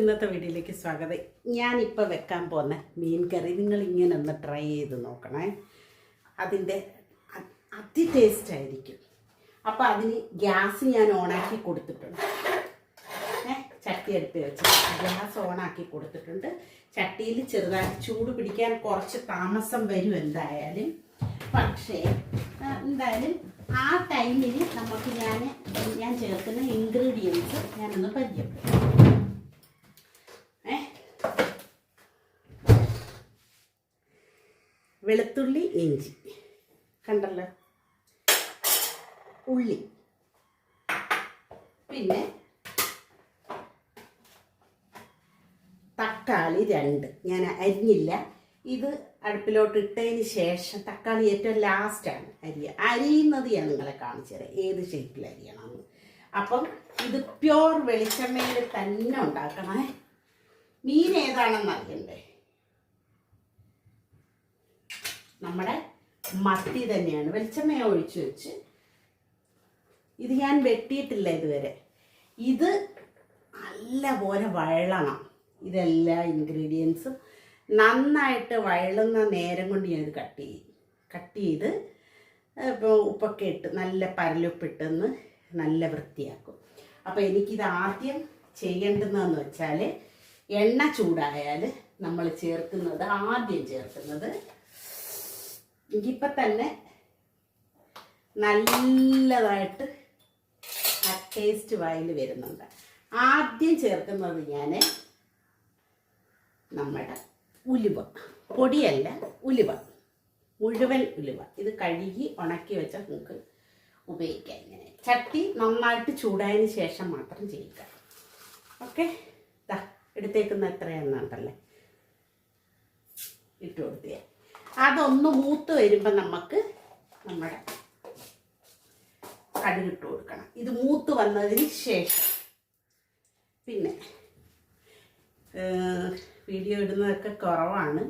ഇന്നത്തെ വീഡിയോയിലേക്ക് സ്വാഗതം. ഞാനിപ്പോൾ വെക്കാൻ പോകുന്ന മീൻ കറി നിങ്ങൾ ഇങ്ങനെ ഒന്ന് ട്രൈ ചെയ്ത് നോക്കണേ. അതിന്റെ അതി ടേസ്റ്റ് ആയിരിക്കും. അപ്പോൾ അതിന് ഗ്യാസ് ഞാൻ ഓണാക്കി കൊടുത്തിട്ടുണ്ട്. ചട്ടി എടുത്ത് വെച്ച്. ഗ്യാസ് ഓണാക്കി കൊടുത്തിട്ടുണ്ട്. ചട്ടിയിൽ ചെറുതായി ചൂട് പിടിക്കാൻ കുറച്ച് താമസം വരും എന്തായാലും. പക്ഷേ എന്തായാലും ആ ടൈമിൽ നമുക്ക് ഞാൻ ഞാൻ ചേർക്കുന്ന ഇൻഗ്രീഡിയൻസ് ഞാനൊന്ന് പരിചയപ്പെടും ഏ വെളുത്തുള്ളി ഇഞ്ചി. കണ്ടല്ലോ. ഉള്ളി. പിന്നെ തക്കാളി രണ്ട്. ഞാൻ അരിഞ്ഞില്ല. ഇത് അടുപ്പിലോട്ട് ഇട്ടതിന് ശേഷം തക്കാളി ഏറ്റവും ലാസ്റ്റാണ് അരിയ അരിയുന്നത് ഞാൻ നിങ്ങളെ കാണിച്ചു തരാം. ഏത് ഷേപ്പിൽ അരിയണമെന്ന് അപ്പം ഇത് പ്യോർ വെളിച്ചെണ്ണയിൽ തന്നെ ഉണ്ടാക്കണേ. മീൻ ഏതാണെന്ന് അറിയണ്ടേ? നമ്മുടെ മത്തി തന്നെയാണ്. വെളിച്ചെണ്ണ ഒഴിച്ചു വെച്ച് ഇത് ഞാൻ വെട്ടിയിട്ടില്ല ഇതുവരെ. ഇത് നല്ല പോലെ വഴളണം. ഇതെല്ലാ ഇൻഗ്രീഡിയൻസും നന്നായിട്ട് വഴളുന്ന നേരം കൊണ്ട് ഞാനിത് കട്ട് ചെയ്യും കട്ട് ചെയ്ത് ഇപ്പോൾ ഉപ്പൊക്കെ ഇട്ട് നല്ല പരലുപ്പിട്ടെന്ന് നല്ല വൃത്തിയാക്കും. അപ്പോൾ എനിക്കിത് ആദ്യം ചെയ്യേണ്ടുന്നതെന്ന് വെച്ചാൽ എണ്ണ ചൂടായാൽ നമ്മൾ ചേർക്കുന്നത് ആദ്യം ചേർക്കുന്നത് എനിക്കിപ്പം തന്നെ നല്ലതായിട്ട് ആ ടേസ്റ്റ് വായിൽ വരുന്നുണ്ട്. ആദ്യം ചേർക്കുന്നത് ഞാൻ നമ്മുടെ ഉലുവ. പൊടിയല്ല ഉലുവ. മുഴുവൻ ഉലുവ. ഇത് കഴുകി ഉണക്കി വെച്ച നമുക്ക് ഉപയോഗിക്കാം ഇങ്ങനെ. ചട്ടി നന്നായിട്ട് ചൂടായതിന് ശേഷം മാത്രം ചെയ്യുക ഓക്കെ? എടുത്തേക്കുന്ന എത്രയാണെന്നുണ്ടല്ലേ ഇട്ട് കൊടുത്തേ. അതൊന്ന് മൂത്ത് വരുമ്പോൾ നമുക്ക് നമ്മുടെ കടുകിട്ട് കൊടുക്കണം. ഇത് മൂത്ത് വന്നതിന് ശേഷം. പിന്നെ വീഡിയോ ഇടുന്നതൊക്കെ കുറവാണ്.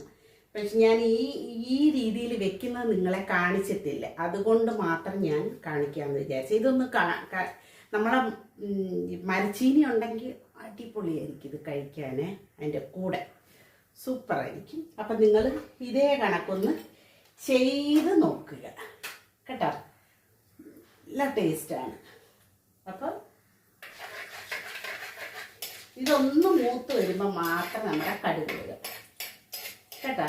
പക്ഷെ ഞാൻ ഈ ഈ രീതിയിൽ വെക്കുന്നത് നിങ്ങളെ കാണിച്ചിട്ടില്ല. അതുകൊണ്ട് മാത്രം ഞാൻ കാണിക്കാമെന്ന് വിചാരിച്ചു. ഇതൊന്ന് നമ്മളെ മരച്ചീനി ഉണ്ടെങ്കിൽ അടിപൊളിയായിരിക്കും ഇത് കഴിക്കാനേ അതിന്റെ കൂടെ. സൂപ്പറായിരിക്കും. അപ്പം നിങ്ങൾ ഇതേ കണക്കൊന്ന് ചെയ്ത് നോക്കുക. കേട്ടോ? നല്ല ടേസ്റ്റാണ് അപ്പം ഇതൊന്ന് മൂത്ത് വരുമ്പോൾ മാത്രം നമ്മുടെ കടുക് ഇടുക. കേട്ടോ?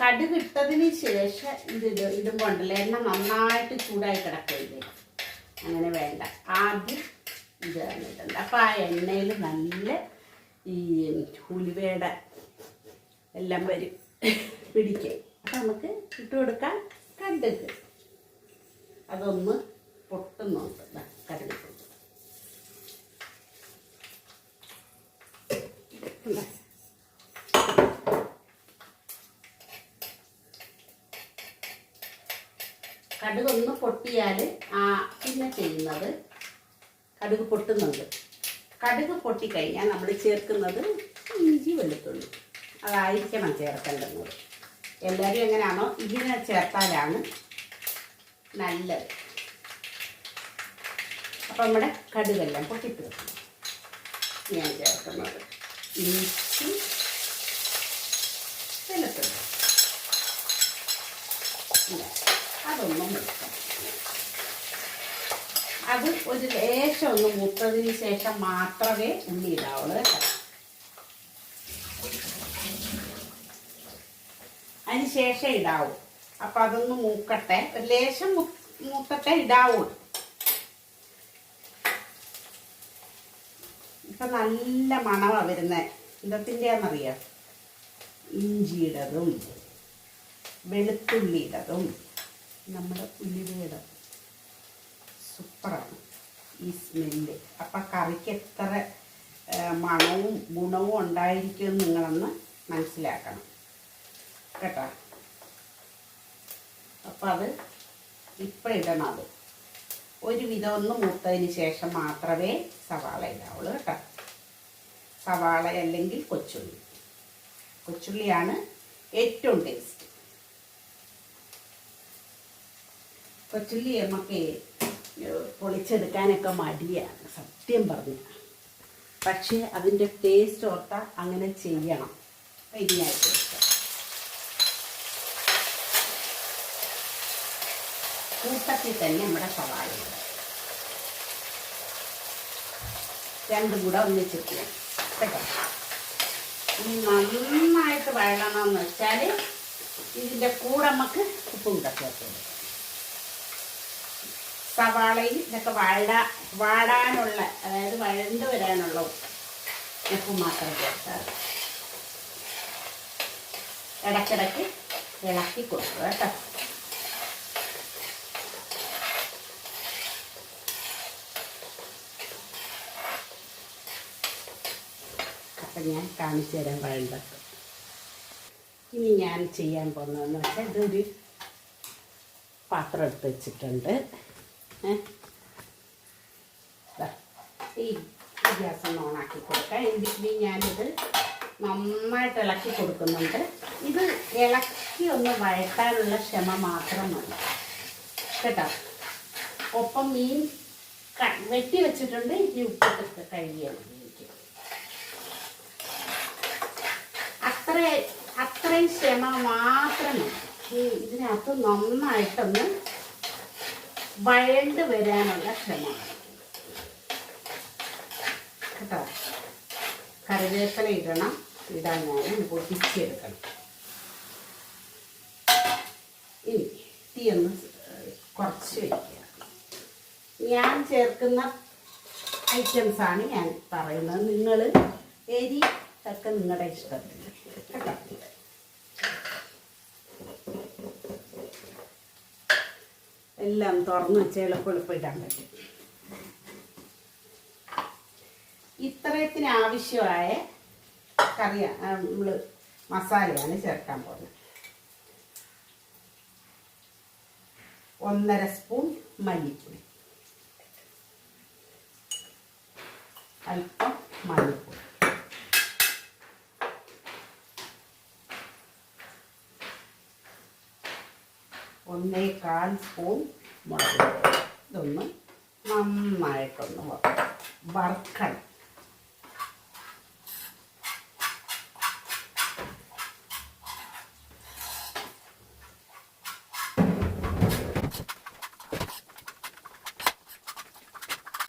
കടുക് ഇട്ടതിന് ശേഷം ഇത് ഇട ഇടുമ്പോൾ ഉണ്ടല്ലോ എണ്ണ നന്നായിട്ട് ചൂടായി കിടക്കില്ലേ അങ്ങനെ വേണ്ട. ആദ്യം ഇത് ഇടേണ്ടത് അപ്പം ആ എണ്ണയിൽ നല്ല ഈ ഉലുവയുടെ എല്ലാം വരും. പിടിക്കും. അപ്പം നമുക്ക് ഇട്ട് കൊടുക്കാം കടുക്. അതൊന്ന് പൊട്ടുന്നുണ്ട് കടുക് പൊട്ടും. ഇതാ. കടുക് ഒന്ന് പൊട്ടിയാൽ ആ പിന്നെ ചെയ്യുന്നത് കടുക് പൊട്ടുന്നുണ്ട്. കടുക് പൊട്ടിക്കഴിഞ്ഞാൽ നമ്മൾ ചേർക്കുന്നത് ഇഞ്ചി വെളുത്തുള്ളി. അതായിരിക്കണം ചേർക്കേണ്ടത്. എല്ലാവരും എങ്ങനെയാണോ ഇങ്ങനെ ചേർത്താലാണ് നല്ലത്. അപ്പം നമ്മുടെ കടുകെല്ലാം പൊട്ടിത്തീർക്കണം ഞാൻ ചേർക്കുന്നത്. ഇഞ്ചി വെളുത്തുള്ളി. അതൊന്നും അത് ഒരു ലേശം ഒന്ന് മുത്തതിന് ശേഷം മാത്രമേ ഉള്ളി ഇടാവുള്ളൂ കേട്ടോ. അതിന് ശേഷം ഇടാവൂ. അപ്പം അതൊന്ന് മൂക്കട്ടെ. ഒരു ലേശം മൂത്തട്ടെ ഇടാവൂ. ഇപ്പം നല്ല മണമാണ് വരുന്നത് ഇന്നത്തിന്റെയാണെന്നറിയാം ഇഞ്ചിയുടേതും വെളുത്തുള്ളിയുടേതും. നമ്മുടെ ഉലുവയുടെ സൂപ്പറാണ് ഈ സ്മെല്ല്. അപ്പം കറിക്ക് എത്ര മണവും ഗുണവും ഉണ്ടായിരിക്കും നിങ്ങളൊന്ന് മനസ്സിലാക്കണം. കേട്ടോ? അപ്പം അത് ഇപ്പം ഇടണം അത്. ഒരു വിധം ഒന്ന് മൂത്തതിന് ശേഷം മാത്രമേ സവാള ഇടാവുള്ളൂ കേട്ടോ. സവാള അല്ലെങ്കിൽ കൊച്ചുള്ളി. കൊച്ചുള്ളിയാണ് ഏറ്റവും ടേസ്റ്റ് കൊച്ചുള്ളി നമുക്ക് പൊളിച്ചെടുക്കാനൊക്കെ മടിയാണ് സത്യം പറഞ്ഞ. പക്ഷേ അതിന്റെ ടേസ്റ്റ് ഓർത്താൽ അങ്ങനെ ചെയ്യണം. ഇതിനായിട്ട് കൂട്ടത്തിൽ തന്നെ നമ്മുടെ സവാള. രണ്ടും കൂടെ ഒന്നിച്ചിട്ട് കേട്ടോ ഇനി നന്നായിട്ട് വഴണമെന്ന് വെച്ചാൽ ഇതിന്റെ കൂടെ നമുക്ക് ഉപ്പും കൊടുക്കാം. സവാളയിൽ ഇതൊക്കെ വാഴ വാടാനുള്ള അതായത് വഴണ്ട് വരാനുള്ള ഉപ്പ് മാത്രം ചേർത്താറ് ഇടയ്ക്കിടയ്ക്ക് ഇളക്കി കൊടുക്കുക കേട്ടോ. അപ്പം ഞാൻ കാണിച്ചു തരാൻ വഴണ്ടത് ഇനി ഞാൻ ചെയ്യാൻ പോകുന്നതെന്ന് വെച്ചാൽ ഇതൊരു പാത്രം എടുത്ത് വെച്ചിട്ടുണ്ട്. ഈ ഗ്യാസ് ഒന്ന് ഓണാക്കി കൊടുക്കാം. ഇതിന് ഞാനിത് നന്നായിട്ട് ഇളക്കി കൊടുക്കുന്നുണ്ട്. ഇത് ഇളക്കി ഒന്ന് വഴറ്റാനുള്ള ക്ഷമ മാത്രം മതി കേട്ടോ? ഒപ്പം മീൻ വെട്ടി വെച്ചിട്ടുണ്ട്. ഇനി ഉപ്പിട്ട് കഴുകിയാണ് എനിക്ക്. അത്ര അത്രയും ക്ഷമ മാത്രം ഇതിനകത്ത് നന്നായിട്ടൊന്ന് വഴണ്ട് വരാനുള്ള ക്ഷമ. കേട്ടോ? കറിവേപ്പില ഇടണം. ഇടാൻ ഞാൻ പൊട്ടിച്ചെടുക്കണം. ഇനി തീ ഒന്ന് കുറച്ച് വയ്ക്കുക ഞാൻ ചേർക്കുന്ന ഐറ്റംസാണ് ഞാൻ പറയുന്നത്. നിങ്ങൾ എരി ഒക്കെ നിങ്ങളുടെ ഇഷ്ടത്തിന്. എല്ലാം തുറന്നു വെച്ചാൽ എളുപ്പം എളുപ്പം ഇടാൻ പറ്റും. ഇത്രയത്തിന് ആവശ്യമായ കറിയ നമ്മൾ മസാലയാണ് ചേർക്കാൻ പോകുന്നത്. ഒന്നര സ്പൂൺ മല്ലിപ്പൊടി. അല്പം മല്ലിപ്പൊടി ഒന്നേകാൽ സ്പൂൺ മുളക്. ഇതൊന്ന് നന്നായിട്ടൊന്ന് വറ- വറുക്കണം.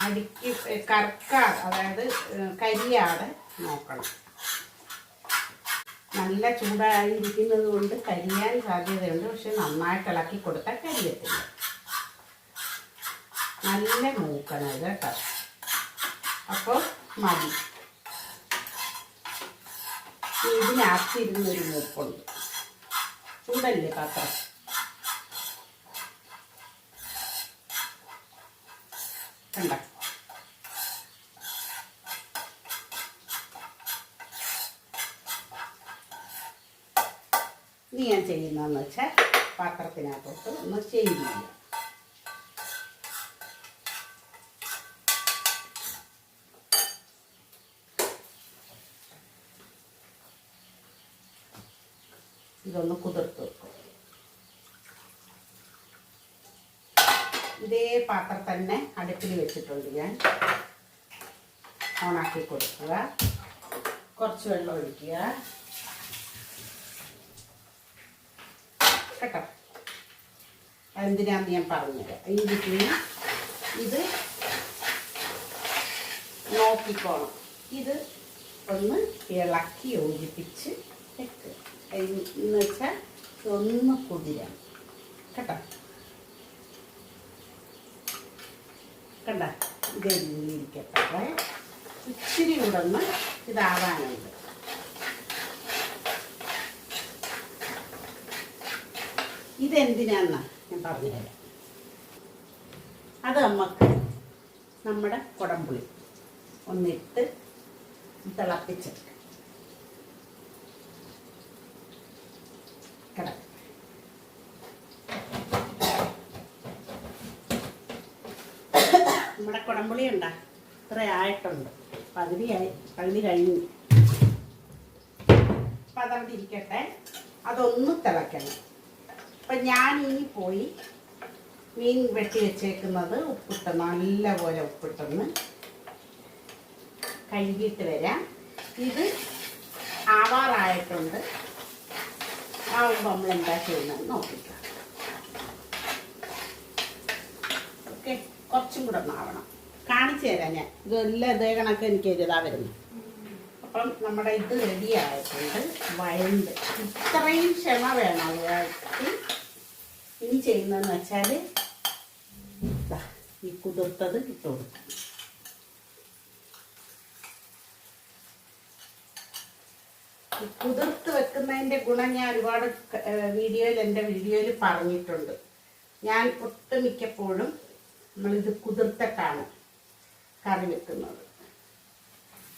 അടിക്ക് കറക്കാതെ അതായത് കരിയാതെ നോക്കണം. നല്ല ചൂടായിരിക്കുന്നത് കൊണ്ട് കരിയാൻ സാധ്യതയുണ്ട്. പക്ഷെ നന്നായിട്ട് ഇളക്കി കൊടുത്താൽ കരിയത്തില്ല. നല്ല മൂക്കണം ഇത് കേട്ടോ. അപ്പോൾ മതി. ഇതിനകത്തിരുന്നൊരു മൂപ്പുണ്ട്. ചൂടല്ലേ പാത്രം കണ്ട ഇനി ഞാൻ ചെയ്യുന്നതെന്ന് വെച്ചാൽ പാത്രത്തിനകത്തോട്ട് ഒന്ന് ചെയ്യുന്നില്ല ചെയ്യാം ഇതൊന്ന് കുതിർത്ത് വെക്കും. ഇതേ പാത്രം തന്നെ അടുപ്പിൽ വെച്ചിട്ടുണ്ട് ഞാൻ. ഓണാക്കി കൊടുക്കുക. കുറച്ച് വെള്ളം ഒഴിക്കുക. കേട്ടോ. എന്തിനാന്ന് ഞാൻ പറഞ്ഞുതരാം. ഈ ഇതിന് ഇത് നോക്കിക്കോണം. ഇത് ഒന്ന് ഇളക്കി യോജിപ്പിച്ച് വെക്കുക എന്ന് വെച്ചാൽ ഒന്ന് കുതിരാം കേട്ടോ? കണ്ട? ഇതെല്ലാം ഇരിക്കട്ടെ? ഇച്ചിരി കൂടെ ഒന്ന് ഇതാവാനുണ്ട്. ഇതെന്തിനാന്നാ ഞാൻ പറഞ്ഞുതരാം. അത് നമുക്ക് നമ്മുടെ കുടംപുളി ഒന്നിട്ട് തിളപ്പിച്ചെടുക്കാം. കിടക്കും. നമ്മുടെ കുടംപുളി ഉണ്ടാ? ഇത്ര ആയിട്ടുണ്ട്. പകുതിയായി പകുതി കഴിഞ്ഞു. അപ്പം അതവിടെ ഇരിക്കട്ടെ. അതൊന്ന് തിളയ്ക്കണം അപ്പം ഞാൻ ഇനി പോയി മീൻ വെട്ടി വെച്ചേക്കുന്നത് ഉപ്പിട്ട് നല്ലപോലെ ഉപ്പിട്ടെന്ന് കഴുകിയിട്ട് വരാം. ഇത് ആവാറായിട്ടുണ്ട്. ആവുമ്പോൾ നമ്മൾ എന്താ ചെയ്യുന്നത് നോക്കിക്കാം. ഓക്കെ കുറച്ചും കൂടെ ആവണം. കാണിച്ചു തരാം ഞാൻ. ഇതെല്ലാം ഇതേ കണക്ക് എനിക്ക് എഴുതാ വരുന്നു. അപ്പം നമ്മുടെ ഇത് റെഡി ആയിട്ടുണ്ട്. വയണ്ട്. ഇത്രയും ക്ഷമ വേണം ഒരാൾക്ക് ഇനി ചെയ്യുന്നതെന്ന് വെച്ചാൽ ഈ കുതിർത്തത് ഇട്ട് കൊടുക്കും. കുതിർത്ത് വെക്കുന്നതിന്റെ ഗുണം ഞാൻ ഒരുപാട് വീഡിയോയിൽ എന്റെ വീഡിയോയിൽ പറഞ്ഞിട്ടുണ്ട്. ഞാൻ ഒട്ടുമിക്കപ്പോഴും നമ്മളിത് കുതിർത്തിട്ടാണ് കറി വെക്കുന്നത്.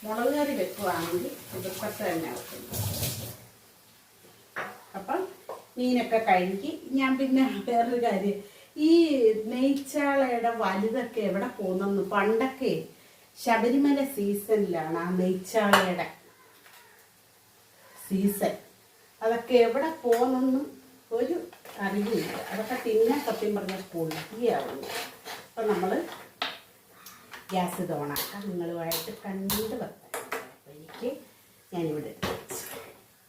മുളക് കറി വെക്കുവാണെങ്കിൽ കുതിർത്തിട്ട് തന്നെ വെക്കുന്നത്. അപ്പം മീനൊക്കെ കഴുകി ഞാൻ പിന്നെ വേറൊരു കാര്യം. ഈ നെയ്ച്ചാളയുടെ വലുതൊക്കെ എവിടെ പോകുന്നെന്ന് പണ്ടൊക്കെ ശബരിമല സീസണിലാണ് ആ നെയ്ച്ചാളയുടെ സീസൺ. അതൊക്കെ എവിടെ പോകുന്നെന്നും ഒരു അറിവില്ല. അതൊക്കെ തിന്നാൻ സത്യം പറഞ്ഞ പൊളിയാവുന്നു. അപ്പം നമ്മൾ ഗ്യാസ് ഇത് നിങ്ങളുമായിട്ട് കണ്ട് വെക്കാം. എനിക്ക് ഞാനിവിടെ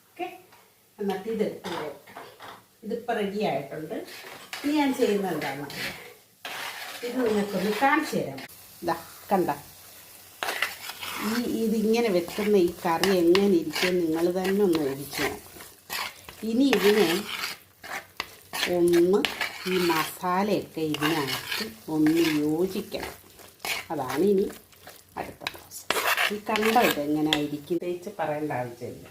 ഓക്കെ? എന്നിട്ട് ഇതെടുത്ത് ഇതിപ്പോൾ റെഡി ആയിട്ടുണ്ട്. ഇനി ഞാൻ ചെയ്യുന്ന എന്താണ് ഇത് നിങ്ങൾക്കൊന്ന് കാണിച്ചു തരാം. ഇതാ കണ്ട? ഈ ഇതിങ്ങനെ വെക്കുന്ന ഈ കറി എങ്ങനെ ഇരിക്കും നിങ്ങൾ തന്നെ ഒന്ന് നോക്കും ഇനി ഇതിനെ ഒന്ന് ഈ മസാലയൊക്കെ ഇതിനകത്ത് ഒന്ന് യോജിക്കണം. അതാണ് ഇനി അടുത്ത പ്രോസസ് ഈ കണ്ടോ ഇത് എങ്ങനെ ആയിരിക്കും തേച്ച് പറയേണ്ട ആവശ്യമില്ല.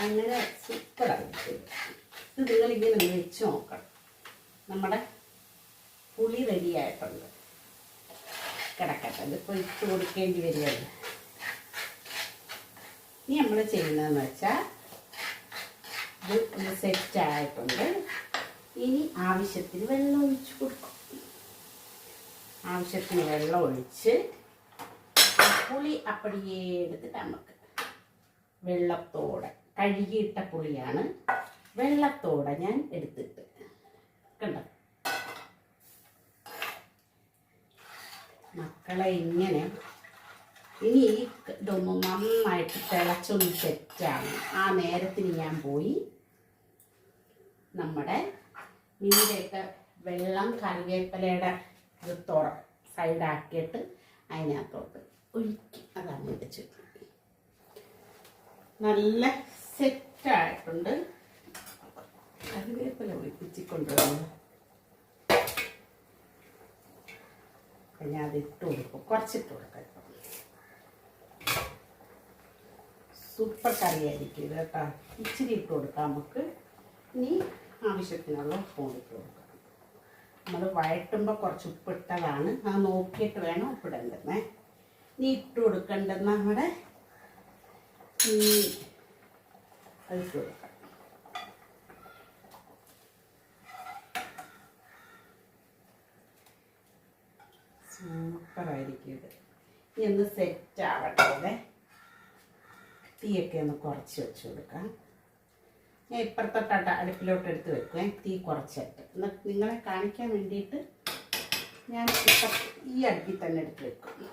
അങ്ങനെ സൂപ്പറായിട്ട് ഇത് നിങ്ങളിങ്ങനെ ഒന്ന് വെച്ച് നോക്കണം. നമ്മുടെ പുളി റെഡിയായിട്ടുണ്ട് കിടക്കട്ടെ ഇതിപ്പോൾ ഇട്ട് കൊടുക്കേണ്ടി വരികയല്ല ഇനി നമ്മൾ ചെയ്യുന്നതെന്ന് വെച്ചാൽ ഇത് ഒന്ന് സെറ്റ് ആയിട്ടുണ്ട്. ഇനി ആവശ്യത്തിന് വെള്ളം ഒഴിച്ച് കൊടുക്കും. ആവശ്യത്തിന് വെള്ളം ഒഴിച്ച് പുളി അപ്പടിയേ എടുത്തിട്ട് നമുക്ക് വെള്ളത്തോടെ കഴുകിയിട്ട പുളിയാണ് വെള്ളത്തോടെ ഞാൻ എടുത്തിട്ട്. കണ്ടോ? മക്കളെ ഇങ്ങനെ. ഇനി ഈ ഇതൊന്ന് നന്നായിട്ട് തിളച്ചൊന്ന് സെറ്റാണ്. ആ നേരത്തിന് ഞാൻ പോയി നമ്മുടെ മീന്റെയൊക്കെ വെള്ളം കറിവേപ്പിലയുടെ ഇത് തുറ സൈഡാക്കിയിട്ട് അതിനകത്തോട്ട് ഒഴിക്കും. അതാണ് എന്റെ ചുറ്റി നല്ല സെറ്റായിട്ടുണ്ട്. കറിവേപ്പില ഞാൻ അത് ഇട്ട് കൊടുക്കും. കുറച്ചിട്ട് കൊടുക്കാം സൂപ്പർ കറിയായിരിക്കും ഇത് കേട്ടോ. ഇച്ചിരി ഇട്ട് കൊടുക്കാം നമുക്ക്. ഇനി ആവശ്യത്തിനുള്ള ഉപ്പും കൊടുക്കാം. നമ്മൾ വഴട്ടുമ്പോൾ കുറച്ച് ഉപ്പിട്ടതാണ്. അത് നോക്കിയിട്ട് വേണം ഉപ്പിടേണ്ടത് ഇനി ഇട്ട് കൊടുക്കേണ്ടത് നമ്മുടെ ഈ അത് ഇട്ട് കൊടുക്കാം സൂപ്പറായിരിക്കും ഇത്. ഇനി ഒന്ന് സെറ്റ് ആവട്ടെ ഇത്. തീയൊക്കെ ഒന്ന് കുറച്ച് വെച്ച് കൊടുക്കാം. ഞാൻ ഇപ്പുറത്തോട്ട് അടുപ്പിലോട്ട് എടുത്ത് വെക്കുവേ. തീ കുറച്ചിട്ട് എന്നിട്ട് നിങ്ങളെ കാണിക്കാൻ വേണ്ടിയിട്ട് ഞാൻ ഈ അടുപ്പിൽ തന്നെ എടുത്ത് വെക്കും.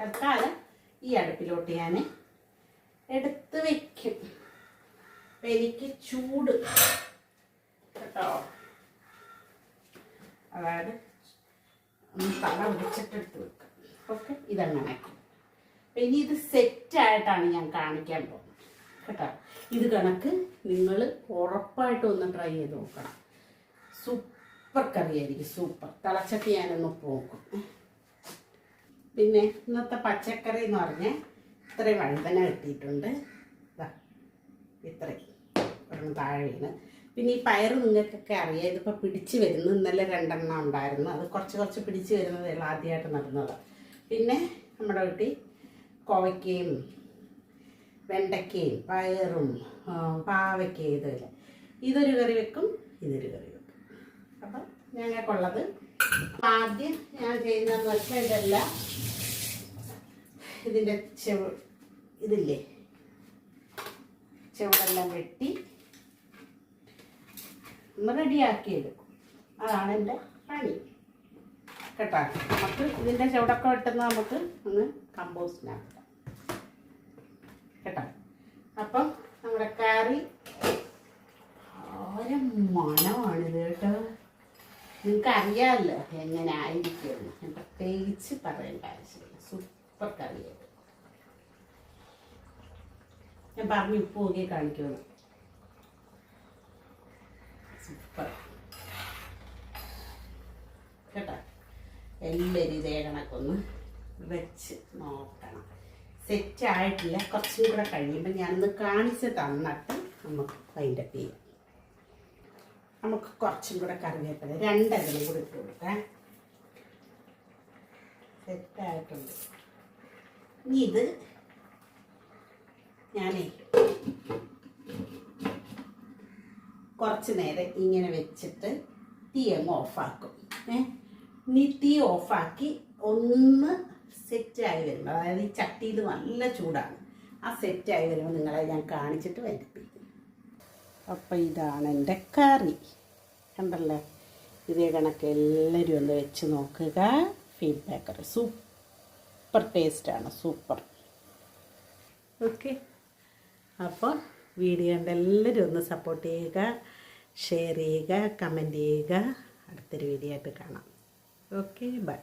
തൽക്കാലം ഈ അടുപ്പിലോട്ട് ഞാൻ എടുത്ത് വെക്കും. എനിക്ക് ചൂട്. കേട്ടോ? അതായത് ഒന്ന് തല മുടിച്ചിട്ടെടുത്ത് വെക്കാം. ഓക്കെ. ഇതങ്ങനെ അപ്പം ഇനി ഇത് സെറ്റായിട്ടാണ് ഞാൻ കാണിക്കാൻ പോകുന്നത്. കേട്ടോ? ഇത് കണക്ക് നിങ്ങൾ ഉറപ്പായിട്ടും ഒന്ന് ട്രൈ ചെയ്ത് നോക്കണം. സൂപ്പർ കറിയായിരിക്കും സൂപ്പർ തിളച്ചട്ടി ഞാനൊന്ന് പോക്കും. പിന്നെ ഇന്നത്തെ പച്ചക്കറി എന്ന് പറഞ്ഞാൽ ഇത്രയും വഴുതന കിട്ടിയിട്ടുണ്ട് ഇത്രയും. ഒരെണ്ണം താഴെ വീണ്. പിന്നെ ഈ പയർ നിങ്ങൾക്കൊക്കെ അറിയാം ഇതിപ്പോൾ പിടിച്ച് വരുന്നു. ഇന്നലെ രണ്ടെണ്ണം ഉണ്ടായിരുന്നു. അത് കുറച്ച് കുറച്ച് പിടിച്ച് വരുന്നതേ ആദ്യമായിട്ട് നടന്നത്. പിന്നെ നമ്മുടെ വീട്ടിൽ കോവയ്ക്കയും വെണ്ടയ്ക്കയും പയറും പാവയ്ക്കയും ഇതല്ല ഇതൊരു കറി വെക്കും ഇതൊരു കറി വെക്കും. അപ്പം ഞങ്ങൾക്കുള്ളത് ആദ്യം ഞാൻ ചെയ്യുന്നതെന്ന് വെച്ചാൽ ഇതെല്ലാം. ഇതിന്റെ ചെവ് ഇതില്ലേ? ചെവിടെല്ലാം വെട്ടി റെഡിയാക്കി എടുക്കും. അതാണ് എന്റെ പണി. കേട്ടോ? നമുക്ക് ഇതിന്റെ ചുവടൊക്കെ വെട്ടുന്ന നമുക്ക് ഒന്ന് കമ്പോസ്റ്റിനാക്കാം. കേട്ടോ? അപ്പം നമ്മുടെ കറി ഓരോ മണമാണിത് കേട്ടോ. നിങ്ങൾക്ക് അറിയാമല്ലോ എങ്ങനെ ആയിരിക്കുമെന്ന് ഞാൻ പ്രത്യേകിച്ച് പറയേണ്ട ആവശ്യമില്ല. സൂപ്പർ കറിയായിരുന്നു. ഞാൻ പറഞ്ഞു ഉപ്പ് നോക്കി കാണിക്കുമെന്ന്. സൂപ്പർ കേട്ടോ? എല്ലാവരും ഇതേ വെച്ച് നോക്കണം. സെറ്റ് ആയിട്ടില്ല. കുറച്ചും കൂടെ കഴിയുമ്പോൾ ഞാനൊന്ന് കാണിച്ച് തന്നിട്ട് നമുക്ക് അതിന്റെ ചെയ്യാം. നമുക്ക് കുറച്ചും കൂടെ കറിവേപ്പില രണ്ടരലും കൂടി ഇട്ട് കൊടുക്കാം. സെറ്റായിട്ടുണ്ട് ഇനി ഇത് ഞാനേ കുറച്ച് നേരം ഇങ്ങനെ വെച്ചിട്ട് തീ അങ്ങ് ഓഫാക്കും. ഏ? ഇനി തീ ഓഫാക്കി ഒന്ന് സെറ്റായി വരുമ്പോൾ അതായത് ഈ ചട്ടിയിൽ നല്ല ചൂടാണ്. ആ സെറ്റായി വരുമ്പോൾ നിങ്ങളെ ഞാൻ കാണിച്ചിട്ട് വരുത്തിപ്പിക്കും അപ്പം ഇതാണ് എന്റെ കറി. കണ്ടല്ലേ? ഇതേ കണക്ക് എല്ലാവരും ഒന്ന് വെച്ച് നോക്കുക. ഫീഡ്ബാക്ക് സൂപ്പർ ടേസ്റ്റാണ് സൂപ്പർ ഓക്കെ അപ്പോൾ വീഡിയോ ഉണ്ട് എല്ലാവരും ഒന്ന് സപ്പോർട്ട് ചെയ്യുക ഷെയർ ചെയ്യുക കമന്റ് ചെയ്യുക. അടുത്തൊരു വീഡിയോ ആയിട്ട് കാണാം. Okay bye